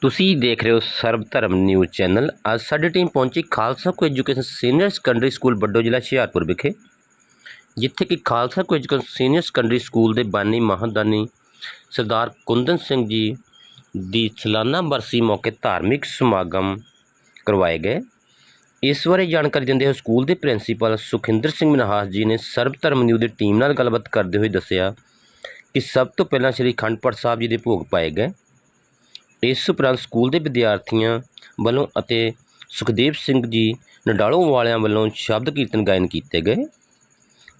ਤੁਸੀਂ ਦੇਖ ਰਹੇ ਹੋ ਸਰਬ ਧਰਮ ਨਿਊਜ਼ ਚੈਨਲ। ਅੱਜ ਸਾਡੀ ਟੀਮ ਪਹੁੰਚੀ Khalsa co education senior secondary school Baddon ਜ਼ਿਲ੍ਹਾ ਹੁਸ਼ਿਆਰਪੁਰ ਵਿਖੇ, ਜਿੱਥੇ ਕਿ Khalsa co education senior secondary school ਦੇ ਬਾਨੀ ਮਹਾਦਾਨੀ ਸਰਦਾਰ ਕੁੰਦਨ ਸਿੰਘ ਜੀ ਦੀ ਸਾਲਾਨਾ ਬਰਸੀ ਮੌਕੇ ਧਾਰਮਿਕ ਸਮਾਗਮ ਕਰਵਾਏ ਗਏ। ਇਸ ਬਾਰੇ ਜਾਣਕਾਰੀ ਦਿੰਦੇ ਹੋਏ ਸਕੂਲ ਦੇ ਪ੍ਰਿੰਸੀਪਲ ਸੁਖਿੰਦਰ ਸਿੰਘ ਮਨਹਾਸ ਜੀ ਨੇ ਸਰਬ ਧਰਮ ਨਿਊਜ਼ ਦੀ ਟੀਮ ਨਾਲ ਗੱਲਬਾਤ ਕਰਦੇ ਹੋਏ ਦੱਸਿਆ ਕਿ ਸਭ ਤੋਂ ਪਹਿਲਾਂ ਸ੍ਰੀ ਅਖੰਡ ਪਾਠ ਸਾਹਿਬ ਜੀ ਦੇ ਭੋਗ ਪਾਏ ਗਏ। ਇਸ ਉਪਰੰਤ ਸਕੂਲ ਦੇ ਵਿਦਿਆਰਥੀਆਂ ਵੱਲੋਂ ਅਤੇ ਸੁਖਦੇਵ ਸਿੰਘ ਜੀ ਨਡਾਲੋਂ ਵਾਲਿਆਂ ਵੱਲੋਂ ਸ਼ਬਦ ਕੀਰਤਨ ਗਾਇਨ ਕੀਤੇ ਗਏ।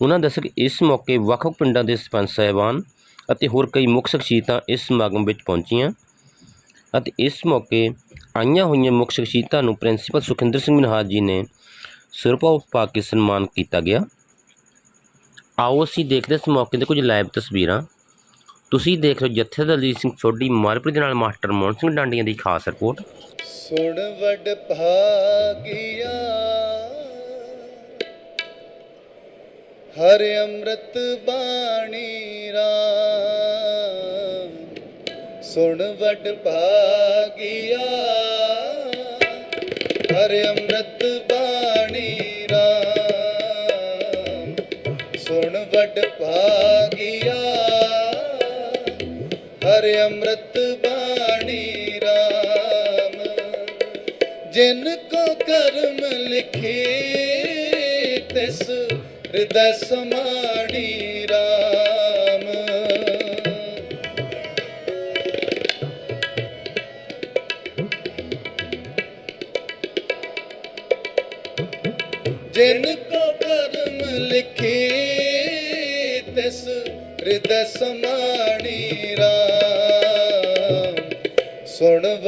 ਉਹਨਾਂ ਦੱਸਿਆ ਕਿ ਇਸ ਮੌਕੇ ਵੱਖ-ਵੱਖ ਪਿੰਡਾਂ ਦੇ ਸਰਪੰਚ ਸਾਹਿਬਾਨ ਅਤੇ ਹੋਰ ਕਈ ਮੁੱਖ ਸ਼ਖਸੀਅਤਾਂ ਇਸ ਸਮਾਗਮ ਵਿੱਚ ਪਹੁੰਚੀਆਂ ਅਤੇ ਇਸ ਮੌਕੇ ਆਈਆਂ ਹੋਈਆਂ ਮੁੱਖ ਸ਼ਖਸੀਅਤਾਂ ਨੂੰ ਪ੍ਰਿੰਸੀਪਲ ਸੁਖਿੰਦਰ ਸਿੰਘ ਮਨਹਾਜ ਜੀ ਨੇ ਸਿਰਪਾਓ ਪਾ ਕੇ ਸਨਮਾਨ ਕੀਤਾ ਗਿਆ। ਆਓ ਅਸੀਂ ਦੇਖਦੇ ਇਸ ਮੌਕੇ ਦੇ ਕੁਝ ਲਾਈਵ ਤਸਵੀਰਾਂ। ਤੁਸੀਂ ਦੇਖ ਰਹੇ ਹੋ ਜਥੇਦਾਰ ਦਲਜੀਤ ਸਿੰਘ ਸੋਢੀ ਮਾਲਪੁਰ ਦੇ ਨਾਲ ਮਾਸਟਰ ਮੋਹਨ ਸਿੰਘ ਡਾਂਡੀਆਂ ਦੀ ਖਾਸ ਰਿਪੋਰਟ। ਸੁਣ ਵਡ ਭਾਗਿਆ, ਹਰ ਅੰਮ੍ਰਿਤ ਬਾਣੀ ਰਾਮ। ਸੁਣ ਵਡ ਭਾਗਿਆ, ਹਰ ਅੰਮ੍ਰਿਤ ਬਾਣੀ ਰਾਮ। ਸੁਣ ਵਡ ਭਾਗਿਆ ਹਰ ਅੰਮ੍ਰਿਤ ਬਾਣੀ ਰਾਮ। ਜਿਨ ਕੋ ਕਰਮ ਲਿਖੇ ਤਿਸ ਹਿਰਦੈ ਸਮਾਣੀ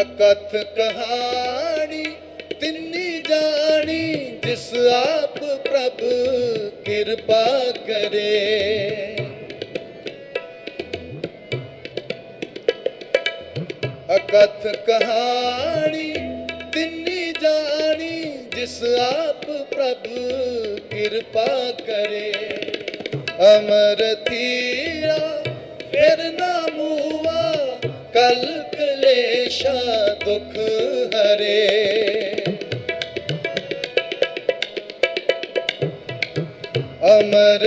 ਅਕਥ ਕਹਾਣੀ, ਤਿੰਨੀ ਜਾਣੀ, ਜਿਸ ਆਪ ਪ੍ਰਭ ਕਿਰਪਾ ਕਰੇ। ਅਕਥ ਕਹਾਣੀ, ਤਿੰਨੀ ਜਾਣੀ, ਜਿਸ ਆਪ ਪ੍ਰਭ ਕਿਰਪਾ ਕਰੇ। ਅਮਰ ਥੀਆ ਫਿਰ ਨਾ ਕਲੇਸ਼ਾ ਦੁਖ ਹਰੇ ਅਮਰ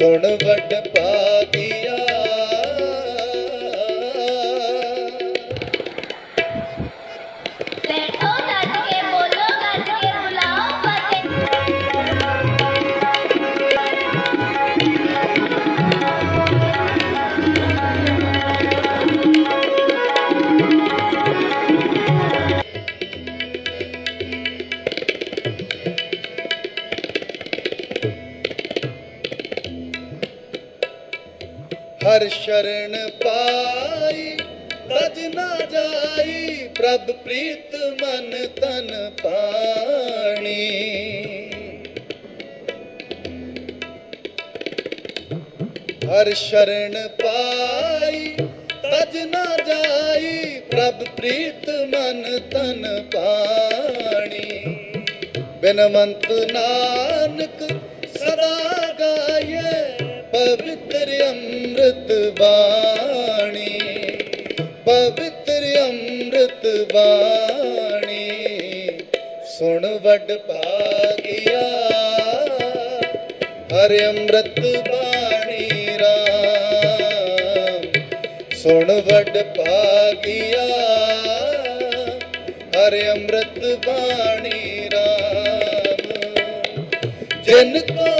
ਸੁਣ ਵੱਡ ਭਾਗਿਆ ਹਰ ਸ਼ਰਨ ਪਾਈ ਤਜ ਨਾ ਜਾਈ, ਪ੍ਰਭ ਪ੍ਰੀਤ ਮਨ ਤਨ ਪਾਣੀ। ਹਰ ਸ਼ਰਨ ਪਾਈ ਤਜ ਨਾ ਜਾਈ, ਪ੍ਰਭ ਪ੍ਰੀਤ ਮਨ ਤਨ ਪਾਣੀ। ਬਿਨਵੰਤ ਨਾਨਕ ਬਾਣੀ, ਪਵਿੱਤਰ ਅੰਮ੍ਰਿਤ ਬਾਣੀ। ਸੁਣ ਵੱਡ ਭਾਗਿਆ, ਹਰਿ ਅੰਮ੍ਰਿਤ ਬਾਣੀ ਰਾਮ। ਸੁਣ ਵੱਡ ਭਾਗਿਆ, ਹਰਿ ਅੰਮ੍ਰਿਤ ਬਾਣੀ ਰਾਮ। ਜਿਨ ਕੋ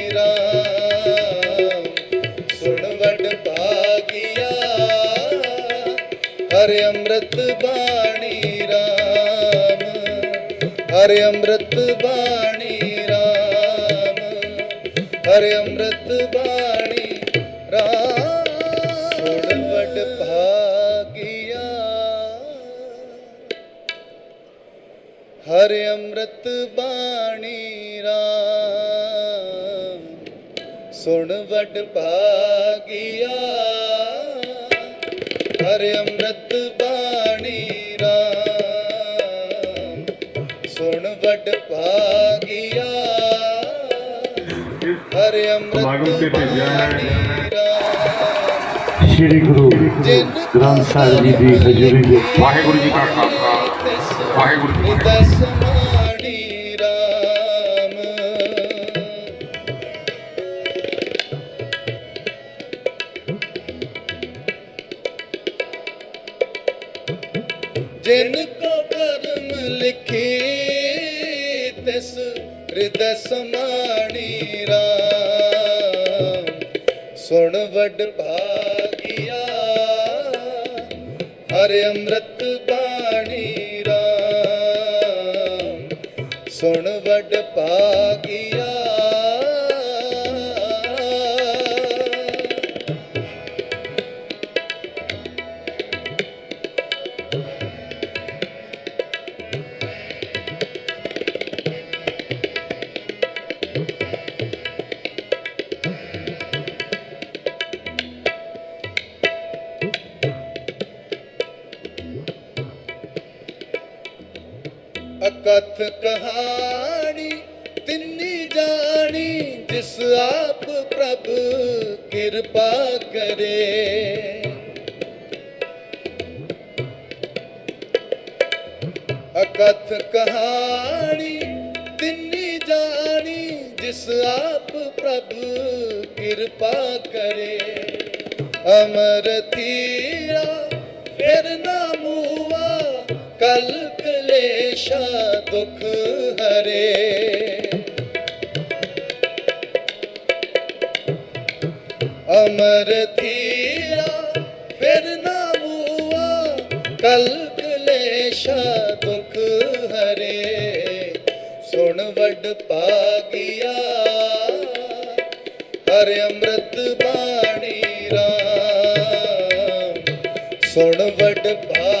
ਹਰਿ ਅੰਮ੍ਰਿਤ ਬਾਣੀ ਰਾਮ, ਹਰਿ ਅੰਮ੍ਰਿਤ ਬਾਣੀ ਰਾਮ। ਸੁਣ ਵੱਡ ਭਾਗਿਆ। ਹਰਿ ਅੰਮ੍ਰਿਤ ਬਾਣੀ ਰਾਮ, ਸੁਣ ਵੱਡ ਭਾਗਿਆ। ਹਰਿ ਅੰਮ੍ਰਿਤ ਸੁਣ ਵੱਡ ਭਾਗਿਆ ਹਰਿ ਸਮਾਗਮ ਤੇ ਭੇਜਿਆ ਹੈ। ਸ੍ਰੀ ਗੁਰੂ ਗ੍ਰੰਥ ਸਾਹਿਬ ਜੀ ਦੀ ਹਜ਼ੂਰੀ ਵਿੱਚ ਵਾਹਿਗੁਰੂ ਜੀ ਕਾ ਖਾਲਸਾ ਵਾਹਿਗੁਰੂ ਜੀ ਕੀ ਫਤਿਹ। ਤਿਸ ਹਿਰਦੈ ਸਮਾਣੀ ਰਾਮ। ਸੁਣ ਵੱਡ ਭਾਗਿਆ ਹਰ ਅੰਮ੍ਰਿਤ ਬਾਣੀ ਰਾਮ। ਸੁਣ ਵੱਡ ਭਾਗਿਆ ਅਕਥ ਕਹਾਣੀ, ਤਿੰਨੀ ਜਾਣੀ, ਜਿਸ ਆਪ ਪ੍ਰਭ ਕਿਰਪਾ ਕਰੇ। ਅਕਥ ਕਹਾਣੀ, ਤਿੰਨੀ ਜਾਣੀ, ਜਿਸ ਆਪ ਪ੍ਰਭ ਕਿਰਪਾ ਕਰੇ। ਅਮਰ ਥੀਰਾ ਫਿਰ ਨਾਮ ਕਲ ਕਲੇਸ਼ਾ ਦੁਖ ਹਰੇ। ਅਮਰ ਥੀਰਾ ਫਿਰ ਨਾ ਮੂਆ ਕਲ ਕਲੇਸ਼ਾ ਦੁਖ ਹਰੇ। ਸੁਣ ਵੱਡ ਪਾਗਿਆ, ਹਰਿ ਅੰਮ੍ਰਿਤ ਬਾਣੀ ਰਾਮ। ਸੁਣ ਵੱਡ ਭਾਗਿਆ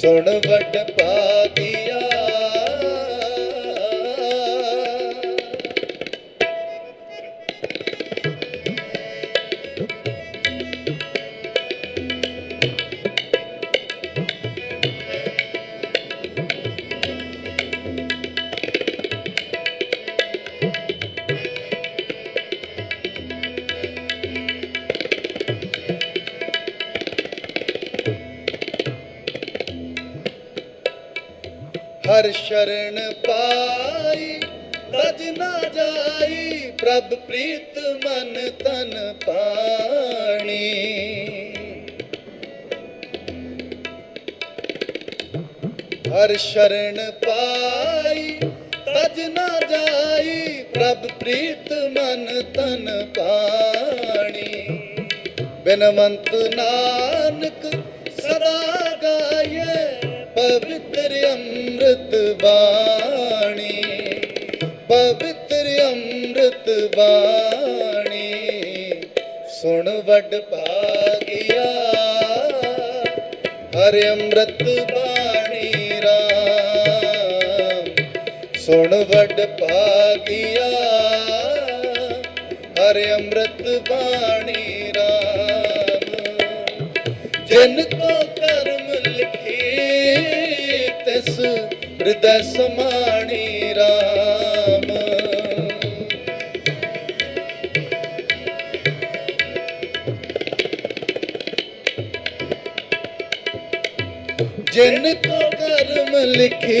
ਸੁਣ ਵੱਡ ਹਰ ਸ਼ਰਨ ਪਾਈ, ਤਜ ਨਾ ਜਾਈ, ਪ੍ਰਭ ਪ੍ਰੀਤ ਮਨ ਤਨ ਪਾਣੀ। ਹਰ ਸ਼ਰਨ ਪਾਈ, ਤਜ ਨਾ ਜਾਈ, ਪ੍ਰਭ ਪ੍ਰੀਤ ਮਨ ਤਨ ਪਾਣੀ। ਬਿਨਵੰਤ ਨਾਨਕ ਬਾਣੀ, ਪਵਿੱਤਰ ਅੰਮ੍ਰਿਤ ਬਾਣੀ। ਸੁਣ ਵੱਡ ਭਾਗਿਆ, ਹਰਿ ਅੰਮ੍ਰਿਤ ਬਾਣੀ ਰਾਮ। ਸੁਣ ਵੱਡ ਭਾਗਿਆ, ਹਰਿ ਅੰਮ੍ਰਿਤ ਬਾਣੀ ਰਾਮ। ਜਿਨ ਕੋ ਹਿਰਦੈ ਸਮਾਣੀ ਰਾਮ। ਜਿਨ ਕੋ ਕਰਮ ਲਿਖੇ,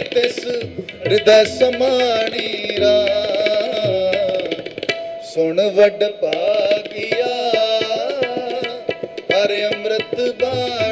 ਤਿਸ ਹਿਰਦੈ ਸਮਾਣੀ ਰਾਮ। ਸੁਣ ਵੱਡ ਭਾਗਿਆ, ਹਰਿ ਅੰਮ੍ਰਿਤ ਬਾਣੀ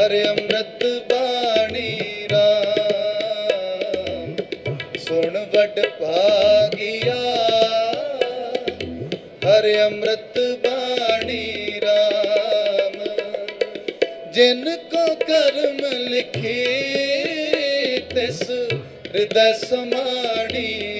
ਹਰਿ ਅੰਮ੍ਰਿਤ ਬਾਣੀ ਰਾਮ। ਸੁਣ ਵੱਡ ਭਾਗਿਆ। ਹਰਿ ਅੰਮ੍ਰਿਤ ਬਾਣੀ ਰਾਮ। ਜਿਨ ਕੋ ਕਰਮ ਲਿਖੇ, ਤਿਸ ਹਿਰਦੈ ਸਮਾਣੀ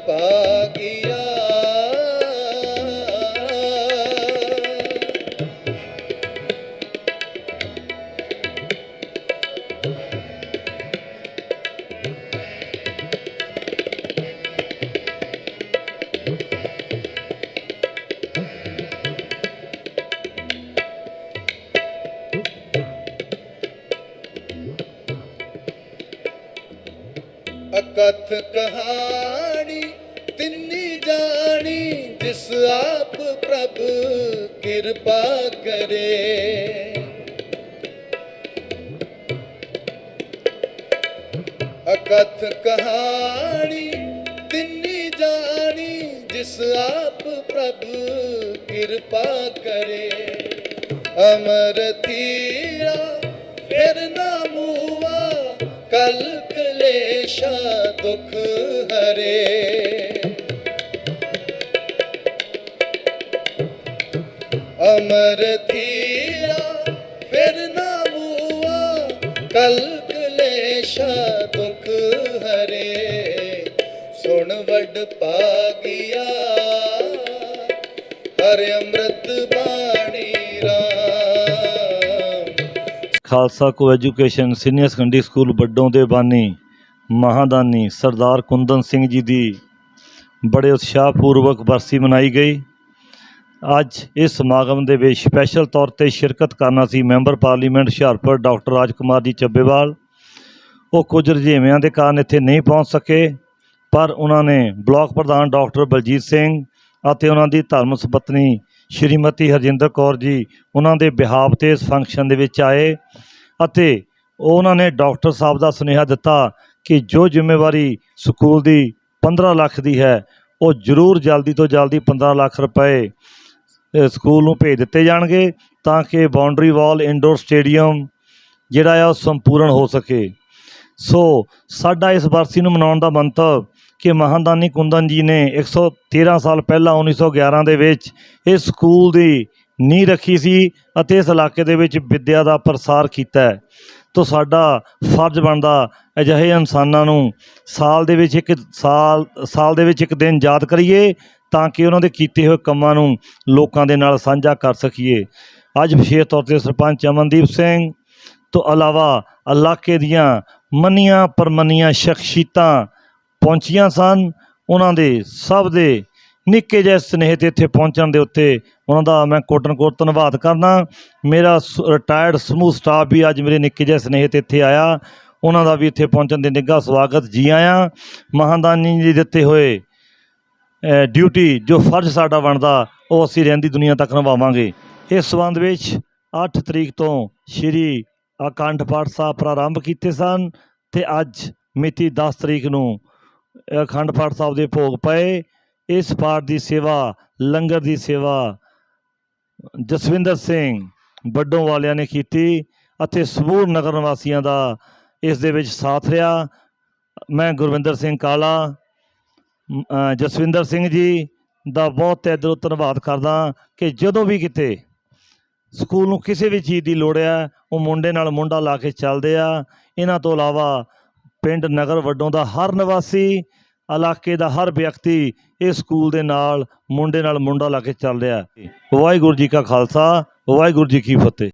ਅਕਥ ਕਹਾਣੀ, ਤਿੰਨੀ ਜਾਣੀ, ਜਿਸ ਆਪ ਪ੍ਰਭ ਕਿਰਪਾ ਕਰੇ। ਅਮਰ ਥੀਰਾ ਫਿਰ ਨਾ ਮੂਆ ਕਲ ਕਲੇਸ਼ਾ ਦੁਖ ਹਰੇ। ਅਮਰ ਥੀਰਾ ਫਿਰ ਨਾ ਮੂਆ ਕਲ ਕਲੇਸ਼ਾ ਦੁਖ ਹਰੇ, ਸੁਣ ਵੱਡ ਪਾਗਿਆ ਹਰਿ ਅੰਮ੍ਰਿਤ Bani Ram. Khalsa co education senior secondary school Waddon ਦੇ ਬਾਨੀ ਮਹਾਦਾਨੀ ਸਰਦਾਰ ਕੁੰਦਨ ਸਿੰਘ ਜੀ ਦੀ ਬੜੇ ਉਤਸ਼ਾਹ ਪੂਰਵਕ ਬਰਸੀ ਮਨਾਈ ਗਈ। ਅੱਜ ਇਸ ਸਮਾਗਮ ਦੇ ਵਿੱਚ ਸਪੈਸ਼ਲ ਤੌਰ ਤੇ ਸ਼ਿਰਕਤ ਕਰਨਾ ਸੀ member parliament Hoshiarpur doctor Rajkumar ji Chabbewal ਉਹ ਕੁਝ ਰੁਝੇਵਿਆਂ ਦੇ ਕਾਰਨ ਇੱਥੇ ਨਹੀਂ ਪਹੁੰਚ ਸਕੇ, ਪਰ ਉਹਨਾਂ ਨੇ ਬਲਾਕ ਪ੍ਰਧਾਨ ਡਾਕਟਰ ਬਲਜੀਤ ਸਿੰਘ ਅਤੇ ਉਹਨਾਂ ਦੀ ਧਰਮ ਸੁਪਤਨੀ ਸ਼੍ਰੀਮਤੀ ਹਰਜਿੰਦਰ ਕੌਰ ਜੀ ਉਹਨਾਂ ਦੇ ਬਿਹਾਵ ਤੇ ਇਸ ਫੰਕਸ਼ਨ ਦੇ ਵਿੱਚ ਆਏ ਅਤੇ ਉਹਨਾਂ ਨੇ ਡਾਕਟਰ ਸਾਹਿਬ ਦਾ ਸੁਨੇਹਾ ਦਿੱਤਾ ਕਿ ਜੋ ਜ਼ਿੰਮੇਵਾਰੀ ਸਕੂਲ ਦੀ 15 ਲੱਖ ਦੀ ਹੈ, ਉਹ ਜ਼ਰੂਰ ਜਲਦੀ ਤੋਂ ਜਲਦੀ 15 ਲੱਖ ਰੁਪਏ ਸਕੂਲ ਨੂੰ ਭੇਜ ਦਿੱਤੇ ਜਾਣਗੇ ਤਾਂ ਕਿ ਬਾਉਂਡਰੀ ਵਾਲ ਇੰਡੋਰ ਸਟੇਡੀਅਮ ਜਿਹੜਾ ਆ ਉਹ ਸੰਪੂਰਨ ਹੋ ਸਕੇ। ਸੋ ਸਾਡਾ ਇਸ ਬਰਸੀ ਨੂੰ ਮਨਾਉਣ ਦਾ ਮੰਤਵ ਕਿ ਮਹਾਂਦਾਨੀ ਕੁੰਦਨ ਜੀ ਨੇ 113 ਸਾਲ ਪਹਿਲਾਂ 1911 ਦੇ ਵਿੱਚ ਇਸ ਸਕੂਲ ਦੀ ਨੀਂਹ ਰੱਖੀ ਸੀ ਅਤੇ ਇਸ ਇਲਾਕੇ ਦੇ ਵਿੱਚ ਵਿੱਦਿਆ ਦਾ ਪ੍ਰਸਾਰ ਕੀਤਾ ਹੈ। ਤੋ ਸਾਡਾ ਫਰਜ਼ ਬਣਦਾ ਅਜਿਹੇ ਇਨਸਾਨਾਂ ਨੂੰ ਸਾਲ ਦੇ ਵਿੱਚ ਇੱਕ ਸਾਲ ਸਾਲ ਦੇ ਵਿੱਚ ਇੱਕ ਦਿਨ ਯਾਦ ਕਰੀਏ ਤਾਂ ਕਿ ਉਹਨਾਂ ਦੇ ਕੀਤੇ ਹੋਏ ਕੰਮਾਂ ਨੂੰ ਲੋਕਾਂ ਦੇ ਨਾਲ ਸਾਂਝਾ ਕਰ ਸਕੀਏ। ਅੱਜ ਵਿਸ਼ੇਸ਼ ਤੌਰ ਤੇ ਸਰਪੰਚ ਅਮਨਦੀਪ ਸਿੰਘ ਤੋਂ ਇਲਾਵਾ ਇਲਾਕੇ ਦੀਆਂ ਮੰਨੀਆਂ ਪਰਮੰਨੀਆਂ ਸ਼ਖਸੀਅਤਾਂ ਪਹੁੰਚੀਆਂ ਸਨ। ਉਹਨਾਂ ਦੇ ਸਭ ਦੇ ਨਿੱਕੇ ਜਿਹੇ ਸਨੇਹ ਤੇ ਇੱਥੇ ਪਹੁੰਚਣ ਦੇ ਉੱਤੇ ਉਹਨਾਂ ਦਾ ਮੈਂ ਕੋਟਨ ਕੋਟ ਧੰਨਵਾਦ ਕਰਦਾ। ਮੇਰਾ ਰਿਟਾਇਰਡ ਸਮੂਹ ਸਟਾਫ ਵੀ ਅੱਜ ਮੇਰੇ ਨਿੱਕੇ ਜਿਹੇ ਸਨੇਹ ਤੇ ਇੱਥੇ ਆਇਆ। ਉਹਨਾਂ ਦਾ ਵੀ ਇੱਥੇ ਪਹੁੰਚਣ ਦੇ ਨਿੱਘਾ ਸਵਾਗਤ ਜੀ ਆਇਆਂ। ਮਹਾਦਾਨੀ ਜੀ ਦਿੱਤੇ ਹੋਏ ਡਿਊਟੀ ਜੋ ਫਰਜ਼ ਸਾਡਾ ਬਣਦਾ, ਉਹ ਅਸੀਂ ਰਹਿੰਦੀ ਦੁਨੀਆ ਤੱਕ ਨਿਭਾਵਾਂਗੇ। ਇਸ ਸੰਬੰਧ ਵਿੱਚ 8 ਤਰੀਕ ਤੋਂ ਸ਼੍ਰੀ ਅਖੰਡ ਪਾਠ ਸਾਹਿਬ ਪ੍ਰਾਰੰਭ ਕੀਤੇ ਸਨ ਤੇ ਅੱਜ ਮਿਤੀ 10 ਤਰੀਕ ਨੂੰ ਅਖੰਡ ਪਾਠ ਸਾਹਿਬ ਦੇ ਭੋਗ ਪਏ। ਇਸ ਪਾਠ ਦੀ ਸੇਵਾ, ਲੰਗਰ ਦੀ ਸੇਵਾ ਜਸਵਿੰਦਰ ਸਿੰਘ ਵੱਡੋਂ ਵਾਲਿਆਂ ਨੇ ਕੀਤੀ ਅਤੇ ਸਮੂਹ ਨਗਰ ਨਿਵਾਸੀਆਂ ਦਾ ਇਸ ਦੇ ਵਿੱਚ ਸਾਥ ਰਿਹਾ। ਮੈਂ ਗੁਰਵਿੰਦਰ ਸਿੰਘ ਕਾਲਾ ਜਸਵਿੰਦਰ ਸਿੰਘ ਜੀ ਦਾ ਬਹੁਤ ਤਹਿ ਦਿਲੋਂ ਧੰਨਵਾਦ ਕਰਦਾ ਕਿ ਜਦੋਂ ਵੀ ਕਿਤੇ ਸਕੂਲ ਨੂੰ ਕਿਸੇ ਵੀ ਚੀਜ਼ ਦੀ ਲੋੜ ਹੈ ਉਹ ਮੁੰਡੇ ਨਾਲ ਮੁੰਡਾ ਲਾ ਕੇ ਚੱਲਦੇ ਆ। ਇਹਨਾਂ ਤੋਂ ਇਲਾਵਾ ਪਿੰਡ ਨਗਰ ਵੱਡੋਂ ਦਾ ਹਰ ਨਿਵਾਸੀ, ਇਲਾਕੇ ਦਾ ਹਰ ਵਿਅਕਤੀ ਇਸ ਸਕੂਲ ਦੇ ਨਾਲ ਮੁੰਡੇ ਨਾਲ ਮੁੰਡਾ ਲਾ ਕੇ ਚੱਲ ਰਿਹਾ ਵਾਹਿਗੁਰੂ ਜੀ ਕਾ ਖਾਲਸਾ, ਵਾਹਿਗੁਰੂ ਜੀ ਕੀ ਫਤਿਹ।